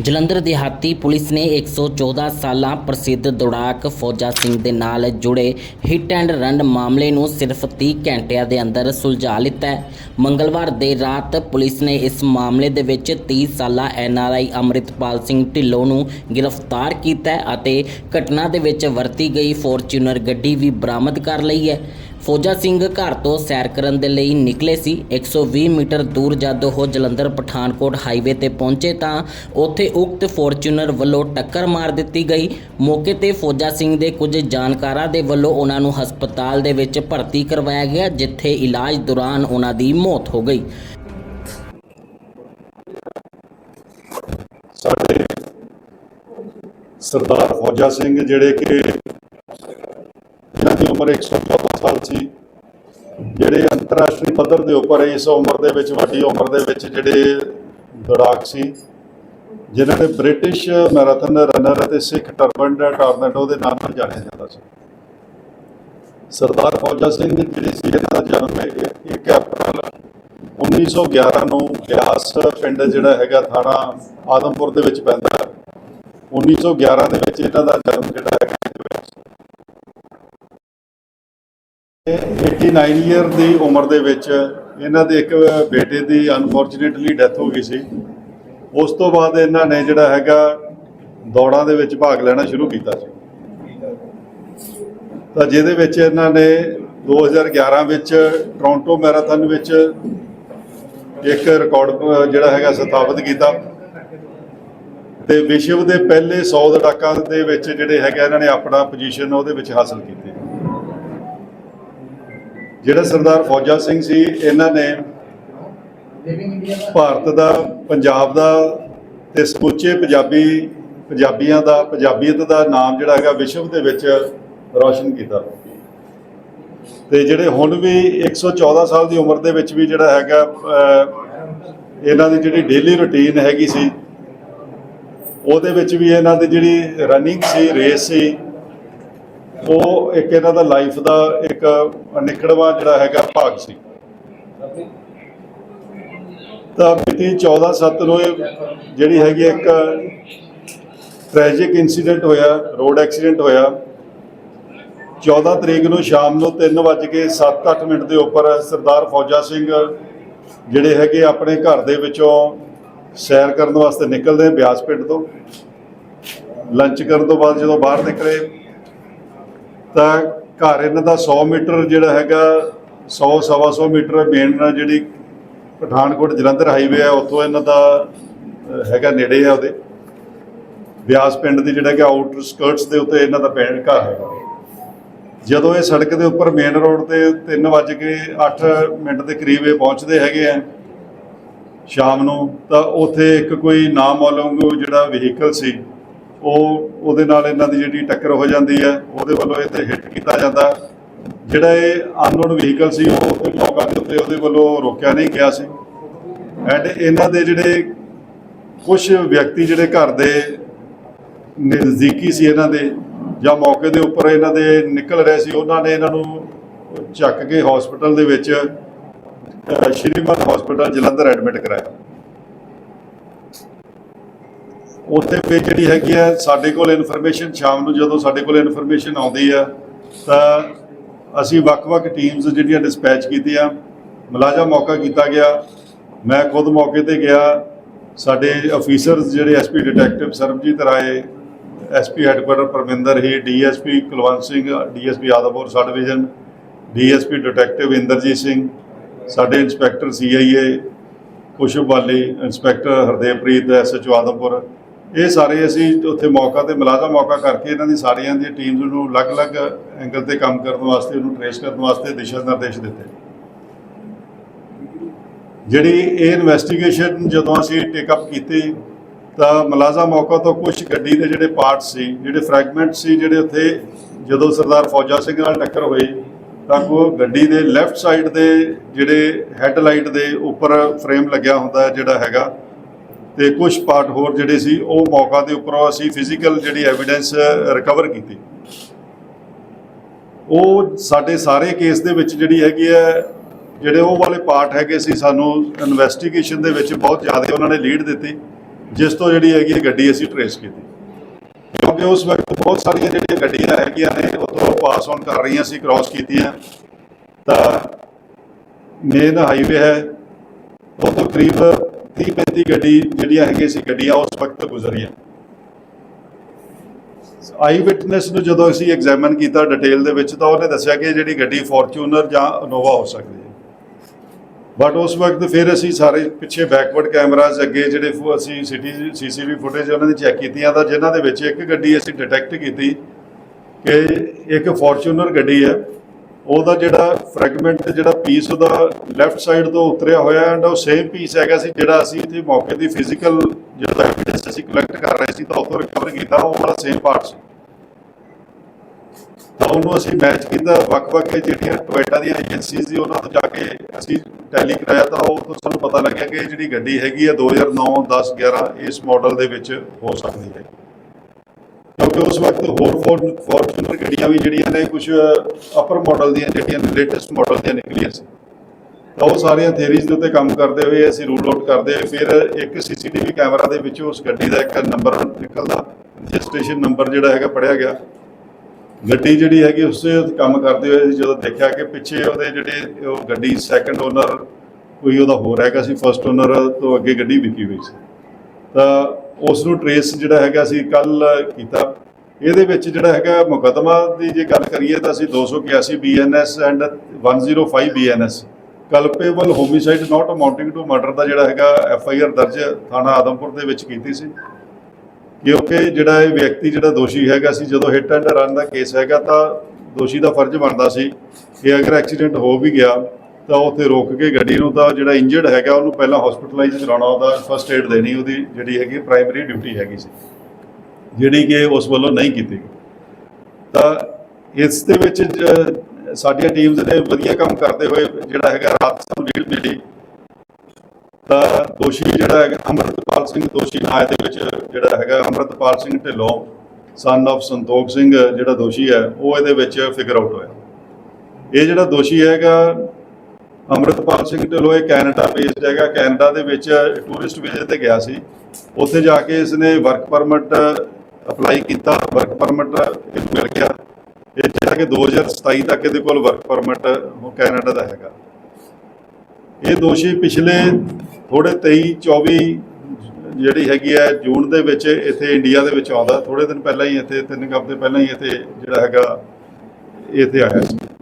ਜਲੰਧਰ ਦਿਹਾਤੀ ਪੁਲਿਸ ਨੇ 114 ਸਾਲਾਂ ਪ੍ਰਸਿੱਧ ਦੌੜਾਕ ਫੌਜਾ ਸਿੰਘ ਦੇ ਨਾਲ ਜੁੜੇ ਹਿੱਟ ਐਂਡ ਰਨ ਮਾਮਲੇ ਨੂੰ ਸਿਰਫ 30 ਘੰਟਿਆਂ ਦੇ ਅੰਦਰ ਸੁਲਝਾ ਲਿੱਤਾ ਹੈ। ਮੰਗਲਵਾਰ ਦੇਰ ਰਾਤ ਪੁਲਿਸ ਨੇ ਇਸ ਮਾਮਲੇ ਦੇ ਵਿੱਚ 30 ਸਾਲਾ ਐਨਆਰਆਈ ਅਮਰਿਤਪਾਲ ਸਿੰਘ ਢਿੱਲੋਂ ਨੂੰ ਗ੍ਰਿਫਤਾਰ ਕੀਤਾ ਅਤੇ ਘਟਨਾ ਦੇ ਵਿੱਚ ਵਰਤੀ ਗਈ ਫੋਰਚੂਨਰ ਗੱਡੀ ਵੀ ਬਰਾਮਦ ਕਰ ਲਈ ਹੈ। ਫੌਜਾ ਸਿੰਘ ਘਰ ਤੋਂ ਸੈਰ ਕਰਨ ਦੇ ਲਈ ਨਿਕਲੇ ਸੀ। 120 ਮੀਟਰ ਦੂਰ ਜਦ ਉਹ ਜਲੰਧਰ ਪਠਾਨਕੋਟ ਹਾਈਵੇ ਤੇ ਪਹੁੰਚੇ ਤਾਂ ਉੱਥੇ ਉਕਤ ਫੋਰਚੂਨਰ ਵੱਲੋਂ ਟੱਕਰ ਮਾਰ ਦਿੱਤੀ ਗਈ। ਮੌਕੇ ਤੇ ਫੌਜਾ ਸਿੰਘ ਦੇ ਕੁਝ ਜਾਣਕਾਰਾਂ ਦੇ ਵੱਲੋਂ ਉਹਨਾਂ ਨੂੰ ਹਸਪਤਾਲ ਦੇ ਵਿੱਚ ਭਰਤੀ ਕਰਵਾਇਆ ਗਿਆ, ਜਿੱਥੇ ਇਲਾਜ ਦੌਰਾਨ ਉਹਨਾਂ ਦੀ ਮੌਤ ਹੋ ਗਈ। ਸਾਡੇ ਸਰਦਾਰ ਫੌਜਾ ਸਿੰਘ ਜਿਹੜੇ ਕਿ ਜਿਨ੍ਹਾਂ ਦੀ ਉਮਰ 114 ਸਾਲ ਸੀ ਜਿਹੜੇ ਅੰਤਰਰਾਸ਼ਟਰੀ ਪੱਧਰ ਦੇ ਉੱਪਰ ਇਸ ਉਮਰ ਦੇ ਵਿੱਚ, ਵੱਡੀ ਉਮਰ ਦੇ ਵਿੱਚ ਜਿਹੜੇ ਦੌੜਾਕ ਸੀ, ਜਿਨ੍ਹਾਂ ਨੇ ਬ੍ਰਿਟਿਸ਼ ਮੈਰਾਥਨ ਰਨਰ ਅਤੇ ਸਿੱਖ ਟਰਬਨ ਟਾਰਨੇਡੋ ਦੇ ਨਾਮ ਨਾਲ ਜਾਣਿਆ ਜਾਂਦਾ ਸੀ। ਸਰਦਾਰ ਫੌਜਾ ਸਿੰਘ ਜਿਹੜੇ ਸੀ ਇਹਨਾਂ ਦਾ ਜਨਮ ਹੈ 1 ਅਪ੍ਰੈਲ 1911 ਨੂੰ ਬਿਆਸ ਪਿੰਡ ਜਿਹੜਾ ਹੈਗਾ ਥਾਣਾ ਆਦਮਪੁਰ ਦੇ ਵਿੱਚ ਪੈਂਦਾ। ਹੈ 1911 ਦੇ ਵਿੱਚ ਇਹਨਾਂ ਦਾ ਜਨਮ ਜਿਹੜਾ ਹੈ 89 ਇਅਰ ਦੀ ਉਮਰ ਦੇ ਵਿੱਚ ਇਹਨਾਂ ਦੇ ਇੱਕ ਬੇਟੇ ਦੀ ਅਨਫੋਰਚੂਨੇਟਲੀ ਡੈਥ ਹੋ ਗਈ ਸੀ। ਉਸ ਤੋਂ ਬਾਅਦ ਇਹਨਾਂ ਨੇ ਜਿਹੜਾ ਹੈਗਾ ਦੌੜਾਂ ਦੇ ਵਿੱਚ ਭਾਗ ਲੈਣਾ ਸ਼ੁਰੂ ਕੀਤਾ ਸੀ। ਤਾਂ ਜਿਹਦੇ ਵਿੱਚ ਇਹਨਾਂ ਨੇ 2011 ਵਿੱਚ ਟੋਰਾਂਟੋ ਮੈਰਾਥਨ ਵਿੱਚ ਇੱਕ ਰਿਕਾਰਡ ਜਿਹੜਾ ਹੈਗਾ ਸਥਾਪਿਤ ਕੀਤਾ। ਤੇ ਵਿਸ਼ਵ ਦੇ ਪਹਿਲੇ 100 ਦੜਾਕਾਂ ਦੇ ਵਿੱਚ ਜਿਹੜੇ ਹੈਗਾ ਇਹਨਾਂ ਨੇ ਆਪਣਾ ਪੋਜੀਸ਼ਨ ਉਹਦੇ ਵਿੱਚ ਹਾਸਲ ਕੀਤੀ। ਜਿਹੜਾ ਸਰਦਾਰ ਫੌਜਾ ਸਿੰਘ ਸੀ, ਇਹਨਾਂ ਨੇ ਭਾਰਤ ਦਾ, ਪੰਜਾਬ ਦਾ ਤੇ ਸਮੁੱਚੇ ਪੰਜਾਬੀ, ਪੰਜਾਬੀਆਂ ਦਾ, ਪੰਜਾਬੀਅਤ ਦਾ ਨਾਮ ਜਿਹੜਾ ਹੈਗਾ ਵਿਸ਼ਵ ਦੇ ਵਿੱਚ ਰੌਸ਼ਨ ਕੀਤਾ। ਤੇ ਜਿਹੜੇ ਹੁਣ ਵੀ 114 ਸਾਲ ਦੀ ਉਮਰ ਦੇ ਵਿੱਚ ਵੀ ਜਿਹੜਾ ਹੈਗਾ ਇਹਨਾਂ ਦੀ ਜਿਹੜੀ ਡੇਲੀ ਰੁਟੀਨ ਹੈਗੀ ਸੀ, ਉਹਦੇ ਵਿੱਚ ਵੀ ਇਹਨਾਂ ਦੀ ਜਿਹੜੀ ਰਨਿੰਗ ਸੀ ਰੇਸ ਸੀ ਉਹ ਇੱਕ ਇਹਨਾਂ ਦਾ ਲਾਈਫ ਦਾ ਇੱਕ ਨਿਕੜਵਾ ਜਿਹੜਾ ਹੈਗਾ ਭਾਗ ਸੀ। ਤਾਂ ਬੀਤੀ 14 ਸੱਤ ਨੂੰ ਜਿਹੜੀ ਹੈਗੀ ਇੱਕ ਟ੍ਰੈਜਿਕ ਇਨਸੀਡੈਂਟ ਹੋਇਆ ਰੋਡ ਐਕਸੀਡੈਂਟ ਹੋਇਆ। 14 ਤਰੀਕ ਨੂੰ ਸ਼ਾਮ ਨੂੰ 3:07-8 ਮਿੰਟ ਦੇ ਉੱਪਰ ਸਰਦਾਰ ਫੌਜਾ ਸਿੰਘ ਜਿਹੜੇ ਹੈਗੇ ਆਪਣੇ ਘਰ ਦੇ ਵਿੱਚੋਂ ਸੈਰ ਕਰਨ ਵਾਸਤੇ ਨਿਕਲਦੇ ਬਿਆਸ ਪਿੰਡ ਤੋਂ। ਲੰਚ ਕਰਨ ਤੋਂ ਬਾਅਦ ਜਦੋਂ ਬਾਹਰ ਨਿਕਲੇ ਤਾਂ ਘਰ ਇਹਨਾਂ ਦਾ 100 ਮੀਟਰ ਜਿਹੜਾ ਹੈਗਾ 100 ਸਵਾ 100 ਮੀਟਰ ਮੇਨ ਜਿਹੜੀ ਪਠਾਨਕੋਟ ਜਲੰਧਰ ਹਾਈਵੇ ਹੈ ਉੱਥੋਂ ਇਹਨਾਂ ਦਾ ਹੈਗਾ ਨੇੜੇ ਆ ਉਹਦੇ। ਬਿਆਸ ਪਿੰਡ ਦੀ ਜਿਹੜਾ ਕਿ ਆਊਟਰ ਸਕਰਟਸ ਦੇ ਉੱਤੇ ਇਹਨਾਂ ਦਾ ਪਿੰਡ ਘਰ ਹੈਗਾ ਜਦੋਂ ਇਹ ਸੜਕ ਦੇ ਉੱਪਰ ਮੇਨ ਰੋਡ ਤੇ 3:08 ਮਿੰਟ ਦੇ ਕਰੀਬ ਇਹ ਪਹੁੰਚਦੇ ਹੈਗੇ ਆ, ਸ਼ਾਮ ਨੂੰ ਤਾਂ ਉੱਥੇ ਇੱਕ ਕੋਈ ਨਾਮਾਲੂਮ ਜਿਹੜਾ ਵਹੀਕਲ ਸੀ ਉਹ ਉਹਦੇ ਨਾਲ ਇਹਨਾਂ ਦੀ ਜਿਹੜੀ ਟੱਕਰ ਹੋ ਜਾਂਦੀ ਹੈ ਉਹਦੇ ਵੱਲੋਂ ਇਹ ਤੇ ਹਿੱਟ ਕੀਤਾ ਜਾਂਦਾ। ਜਿਹੜਾ ਇਹ ਅਨਨੋਨ ਵਹੀਕਲ ਸੀ ਉਹ ਤੇ ਮੌਕਾ ਦੇ ਉੱਤੇ ਉਹਦੇ ਵੱਲੋਂ ਰੋਕਿਆ ਨਹੀਂ ਗਿਆ ਸੀ। ਐਂਡ ਇਹਨਾਂ ਦੇ ਜਿਹੜੇ ਕੁਝ ਵਿਅਕਤੀ ਜਿਹੜੇ ਘਰ ਦੇ ਨਜ਼ਦੀਕੀ ਸੀ ਇਹਨਾਂ ਦੇ ਜਾਂ ਮੌਕੇ ਦੇ ਉੱਪਰ ਇਹਨਾਂ ਦੇ ਨਿਕਲ ਰਹੇ ਸੀ ਉਹਨਾਂ ਨੇ ਇਹਨਾਂ ਨੂੰ ਚੱਕ ਕੇ ਹਸਪੀਟਲ ਦੇ ਵਿੱਚ ਅਹ, ਸ਼੍ਰੀਮਨ ਹਸਪੀਟਲ ਜਲੰਧਰ ਐਡਮਿਟ ਕਰਾਇਆ। ਉੱਥੇ ਵੀ ਜਿਹੜੀ ਹੈਗੀ ਆ, ਸਾਡੇ ਕੋਲ ਇਨਫੋਰਮੇਸ਼ਨ ਸ਼ਾਮ ਨੂੰ ਜਦੋਂ ਸਾਡੇ ਕੋਲ ਇਨਫੋਰਮੇਸ਼ਨ ਆਉਂਦੀ ਆ, ਤਾਂ ਅਸੀਂ ਵੱਖ-ਵੱਖ ਟੀਮਸ ਜਿਹੜੀਆਂ ਡਿਸਪੈਚ ਕੀਤੀਆਂ, ਮੁਲਾਜ਼ਮ ਮੌਕਾ ਕੀਤਾ ਗਿਆ। ਮੈਂ ਖੁਦ ਮੌਕੇ ਤੇ ਗਿਆ। ਸਾਡੇ ਅਫੀਸਰਸ ਜਿਹੜੇ SP detective Sarabjit Rai SP headquarter Parminder ਹੀ DSP Kulwant Singh DSP Adampur sub division DSP detective Inderjit Singh, ਸਾਡੇ ਇੰਸਪੈਕਟਰ ਸੀਆਈਏ ਕੁਸ਼ਬ ਵਾਲੀ ਇੰਸਪੈਕਟਰ ਹਰਦੇਵਪ੍ਰੀਤ ਐਸਐਚਓ ਆਦਮਪੁਰ ਇਹ ਸਾਰੇ ਅਸੀਂ ਉੱਥੇ ਮੌਕਾ ਤੇ ਮੁਲਾਜ਼ਮ ਮੌਕਾ ਕਰਕੇ ਇਹਨਾਂ ਦੀ ਸਾਰੀਆਂ ਦੀ ਟੀਮਸ ਨੂੰ ਅਲੱਗ-ਅਲੱਗ ਐਂਗਲ ਤੇ ਕੰਮ ਕਰਨ ਵਾਸਤੇ, ਉਹਨੂੰ ਟ੍ਰੇਸ ਕਰਨ ਵਾਸਤੇ ਦਿਸ਼ਾ ਨਿਰਦੇਸ਼ ਦਿੱਤੇ। ਜਿਹੜੀ ਇਹ ਇਨਵੈਸਟੀਗੇਸ਼ਨ ਜਦੋਂ ਅਸੀਂ ਟੇਕ ਅਪ ਕੀਤੀ, ਤਾਂ ਮੁਲਾਜ਼ਮ ਮੌਕਾ ਤੋਂ ਕੁਝ ਗੱਡੀ ਦੇ ਜਿਹੜੇ ਪਾਰਟਸ ਸੀ, ਜਿਹੜੇ ਫ੍ਰੈਗਮੈਂਟ ਸੀ, ਜਿਹੜੇ ਉੱਥੇ ਜਦੋਂ ਸਰਦਾਰ ਫੌਜਾ ਸਿੰਘ ਨਾਲ ਟੱਕਰ ਹੋਈ ਤਾਂ ਉਹ ਗੱਡੀ ਦੇ ਲੈਫਟ ਸਾਈਡ ਦੇ ਜਿਹੜੇ ਹੈਡਲਾਈਟ ਦੇ ਉੱਪਰ ਫਰੇਮ ਲੱਗਿਆ ਹੁੰਦਾ ਜਿਹੜਾ ਹੈਗਾ ਤੇ ਕੁਝ ਪਾਰਟ ਹੋਰ ਜਿਹੜੇ ਸੀ, ਉਹ ਮੌਕਾ ਦੇ ਉੱਪਰੋਂ ਅਸੀਂ ਫਿਜ਼ੀਕਲ ਜਿਹੜੀ ਐਵੀਡੈਂਸ ਰਿਕਵਰ ਕੀਤੀ। ਉਹ ਸਾਡੇ ਸਾਰੇ ਕੇਸ ਦੇ ਵਿੱਚ ਜਿਹੜੀ ਹੈਗੀ ਹੈ, ਜਿਹੜੇ ਉਹ ਵਾਲੇ ਪਾਰਟ ਹੈਗੇ ਸੀ, ਸਾਨੂੰ ਇਨਵੈਸਟੀਗੇਸ਼ਨ ਦੇ ਵਿੱਚ ਬਹੁਤ ਜ਼ਿਆਦਾ ਉਹਨਾਂ ਨੇ ਲੀਡ ਦਿੱਤੀ, ਜਿਸ ਤੋਂ ਜਿਹੜੀ ਹੈਗੀ ਗੱਡੀ ਅਸੀਂ ਟਰੇਸ ਕੀਤੀ। ਕਿਉਂਕਿ ਉਸ ਵਕਤ ਬਹੁਤ ਸਾਰੀਆਂ ਜਿਹੜੀਆਂ ਗੱਡੀਆਂ ਹੈਗੀਆਂ ਨੇ ਉਹ ਤੋਂ ਪਾਸ ਆਨ ਕਰ ਰਹੀਆਂ ਸੀ ਕ੍ਰਾਸ ਕੀਤੀਆਂ। ਤਾਂ ਮੇਨ ਹਾਈਵੇ ਹੈ ਉਹ ਤੋਂ ਕਰੀਬ 30 35 ਗੱਡੀ ਜਿਹੜੀਆਂ ਹੈਗੀਆਂ ਸੀ ਗੱਡੀਆਂ ਉਸ ਵਕਤ ਗੁਜ਼ਰੀਆਂ ਆਈ ਵਿਟਨੈਸ ਨੂੰ ਜਦੋਂ ਅਸੀਂ ਐਗਜ਼ਾਮਨ ਕੀਤਾ ਡਿਟੇਲ ਦੇ ਵਿੱਚ, ਤਾਂ ਉਹਨੇ ਦੱਸਿਆ ਕਿ ਜਿਹੜੀ ਗੱਡੀ ਫੋਰਚੂਨਰ ਜਾਂ ਇਨੋਵਾ ਹੋ ਸਕਦੀ ਹੈ। ਬਟ ਉਸ ਵਕਤ ਫਿਰ ਅਸੀਂ ਸਾਰੇ ਪਿੱਛੇ ਬੈਕਵਰਡ ਕੈਮਰਾਜ਼ ਅੱਗੇ ਜਿਹੜੇ ਫੋ- ਅਸੀਂ ਸਿਟੀ ਸੀਸੀਟੀਵੀ ਫੁਟੇਜ ਉਹਨਾਂ ਦੀ ਚੈੱਕ ਕੀਤੀਆਂ ਤਾਂ ਜਿਨ੍ਹਾਂ ਦੇ ਵਿੱਚ ਇੱਕ ਗੱਡੀ ਅਸੀਂ ਡਿਟੈਕਟ ਕੀਤੀ ਕਿ ਇੱਕ ਫੋਰਚੂਨਰ ਗੱਡੀ ਹੈ। ਉਹਦਾ ਜਿਹੜਾ ਫਰੈਗਮੈਂਟ ਜਿਹੜਾ ਪੀਸ ਉਹਦਾ ਲੈਫਟ ਸਾਈਡ ਤੋਂ ਉਤਰਿਆ ਹੋਇਆ ਐਂਡ ਉਹ ਸੇਮ ਪੀਸ ਹੈਗਾ ਸੀ ਜਿਹੜਾ ਅਸੀਂ ਇੱਥੇ ਮੌਕੇ ਦੀ ਫਿਜ਼ੀਕਲ ਜਿਹੜਾ ਐਵੀਡੈਂਸ ਅਸੀਂ ਕਲੈਕਟ ਕਰ ਰਹੇ ਸੀ ਤਾਂ ਉੱਥੋਂ ਰਿਕਵਰ ਕੀਤਾ, ਉਹ ਵਾਲਾ ਸੇਮ ਪਾਰਟ ਸੀ। ਤਾਂ ਉਹਨੂੰ ਅਸੀਂ ਮੈਚ ਕੀਤਾ, ਵੱਖ-ਵੱਖ ਜਿਹੜੀਆਂ ਟੋਇਟਾ ਦੀਆਂ ਏਜੰਸੀਜ਼ ਸੀ ਉਹਨਾਂ ਤੋਂ ਜਾ ਕੇ ਅਸੀਂ ਟੈਲੀ ਕਰਾਇਆ ਤਾਂ ਉਹ ਤੋਂ ਸਾਨੂੰ ਪਤਾ ਲੱਗਿਆ ਕਿ ਇਹ ਜਿਹੜੀ ਗੱਡੀ ਹੈਗੀ ਹੈ 2009 10 11 ਇਸ ਮਾਡਲ ਦੇ ਵਿੱਚ ਹੋ ਸਕਦੀ ਹੈ। ਕਿਉਂਕਿ ਉਸ ਵਕਤ ਹੋਰ ਫੋਰਚੂਨਰ ਗੱਡੀਆਂ ਵੀ ਜਿਹੜੀਆਂ ਨੇ ਕੁਝ ਅਪਰ ਮਾਡਲ ਦੀਆਂ ਜਿਹੜੀਆਂ ਨੇ ਲੇਟੈਸਟ ਮਾਡਲ ਦੀਆਂ ਨਿਕਲੀਆਂ ਸੀ। ਤਾਂ ਉਹ ਸਾਰੀਆਂ ਥਿਅਰੀਜ਼ ਦੇ ਉੱਤੇ ਕੰਮ ਕਰਦੇ ਹੋਏ ਅਸੀਂ ਰੂਲ ਆਊਟ ਕਰਦੇ ਫਿਰ ਇੱਕ ਸੀਸੀਟੀਵੀ ਕੈਮਰਾ ਦੇ ਵਿੱਚ ਉਸ ਗੱਡੀ ਦਾ ਇੱਕ ਨੰਬਰ ਨਿਕਲਦਾ ਰਜਿਸਟ੍ਰੇਸ਼ਨ ਨੰਬਰ ਜਿਹੜਾ ਹੈਗਾ ਪੜਿਆ ਗਿਆ। ਗੱਡੀ ਜਿਹੜੀ ਹੈਗੀ ਉਸੇ ਕੰਮ ਕਰਦੇ ਹੋਏ ਜਦੋਂ ਦੇਖਿਆ ਕਿ ਪਿੱਛੇ ਉਹਦੇ ਜਿਹੜੇ ਉਹ ਗੱਡੀ ਸੈਕੰਡ ਓਨਰ ਕੋਈ ਉਹਦਾ ਹੋਰ ਹੈਗਾ ਸੀ ਫਰਸਟ ਓਨਰ ਤੋਂ ਅੱਗੇ ਗੱਡੀ ਵਿਕੀ ਹੋਈ ਸੀ। ਤਾਂ ਉਸ ਨੂੰ ਟਰੇਸ ਜਿਹੜਾ ਹੈਗਾ ਅਸੀਂ ਕੱਲ ਕੀਤਾ। ਇਹਦੇ ਵਿੱਚ ਜਿਹੜਾ ਹੈਗਾ ਮੁਕੱਦਮਾ ਦੀ ਜੇ ਗੱਲ ਕਰੀਏ ਤਾਂ ਅਸੀਂ 281 BNS and 105 BNS culpable homicide not amounting to murder ਦਾ ਜਿਹੜਾ ਹੈਗਾ ਐਫ ਆਈ ਆਰ ਦਰਜ ਥਾਣਾ ਆਦਮਪੁਰ ਦੇ ਵਿੱਚ ਕੀਤੀ ਸੀ। ਕਿਉਂਕਿ ਜਿਹੜਾ ਇਹ ਵਿਅਕਤੀ ਜਿਹੜਾ ਦੋਸ਼ੀ ਹੈਗਾ ਸੀ, ਜਦੋਂ ਹਿੱਟ ਐਂਡ ਰਨ ਦਾ ਕੇਸ ਹੈਗਾ ਤਾਂ ਦੋਸ਼ੀ ਦਾ ਫਰਜ਼ ਬਣਦਾ ਸੀ ਕਿ ਅਗਰ ਐਕਸੀਡੈਂਟ ਹੋ ਵੀ ਗਿਆ ਤਾਂ ਉੱਥੇ ਰੋਕ ਕੇ ਗੱਡੀ ਨੂੰ ਤਾਂ ਜਿਹੜਾ ਇੰਜਰਡ ਹੈਗਾ, ਉਹਨੂੰ ਪਹਿਲਾਂ ਹਸਪੀਟਲਾਈਜ਼ ਕਰਾਉਣਾ ਉਹਦਾ ਫਸਟ ਏਡ ਦੇਣੀ ਉਹਦੀ, ਜਿਹੜੀ ਹੈਗੀ ਪ੍ਰਾਇਮਰੀ ਡਿਊਟੀ ਹੈਗੀ ਸੀ। ਜਿਹੜੀ ਕਿ ਉਸ ਵੱਲੋਂ ਨਹੀਂ ਕੀਤੀ ਗਈ। ਤਾਂ ਇਸ ਦੇ ਵਿੱਚ ਜ- ਸਾਡੀਆਂ ਟੀਮਸ ਨੇ ਵਧੀਆ ਕੰਮ ਕਰਦੇ ਹੋਏ ਜਿਹੜਾ ਹੈਗਾ ਰਾਤ ਸਾਨੂੰ ਲੀਡ ਮਿਲੀ। ਤਾਂ ਦੋਸ਼ੀ ਜਿਹੜਾ ਹੈਗਾ ਅੰਮ੍ਰਿਤਪਾਲ ਸਿੰਘ, ਦੋਸ਼ੀ ਨਾਂ ਦੇ ਵਿੱਚ ਜਿਹੜਾ ਹੈਗਾ ਅੰਮ੍ਰਿਤਪਾਲ ਸਿੰਘ ਢਿੱਲੋਂ ਸਨ ਆਫ ਸੰਤੋਖ ਸਿੰਘ ਜਿਹੜਾ ਦੋਸ਼ੀ ਹੈ, ਉਹ ਇਹਦੇ ਵਿੱਚ ਫਿਗਰ ਆਊਟ ਹੋਇਆ। ਇਹ ਜਿਹੜਾ ਦੋਸ਼ੀ ਹੈਗਾ ਅੰਮ੍ਰਿਤਪਾਲ ਸਿੰਘ ਢਿੱਲੋਂ ਇਹ ਕੈਨੇਡਾ ਬੇਸਡ ਹੈਗਾ, ਕੈਨੇਡਾ ਦੇ ਵਿੱਚ ਟੂਰਿਸਟ ਵੀਜ਼ੇ ਤੇ ਗਿਆ ਸੀ। ਉੱਥੇ ਜਾ ਕੇ ਇਸਨੇ ਵਰਕ ਪਰਮਿਟ ਅਪਲਾਈ ਕੀਤਾ ਵਰਕ ਪਰਮਿਟ ਇਹਨੂੰ ਮਿਲ ਗਿਆ। ਇਹ ਜਿਹੜਾ ਕਿ 2027 ਤੱਕ ਇਹਦੇ ਕੋਲ ਵਰਕ ਪਰਮਿਟ ਉਹ ਕੈਨੇਡਾ ਦਾ ਹੈਗਾ। ਇਹ ਦੋਸ਼ੀ ਪਿਛਲੇ ਥੋੜੇ 23 24 ਜਿਹੜੀ ਹੈਗੀ ਹੈ, ਜੂਨ ਦੇ ਵਿੱਚ ਇੱਥੇ ਇੰਡੀਆ ਦੇ ਵਿੱਚ ਆਉਂਦਾ। ਥੋੜੇ ਦਿਨ ਪਹਿਲਾਂ ਹੀ ਇੱਥੇ, ਤਿੰਨ ਕੁ ਹਫ਼ਤੇ ਪਹਿਲਾਂ ਹੀ ਇੱਥੇ ਜਿਹੜਾ ਹੈਗਾ, ਇੱਥੇ ਆਇਆ ਸੀ।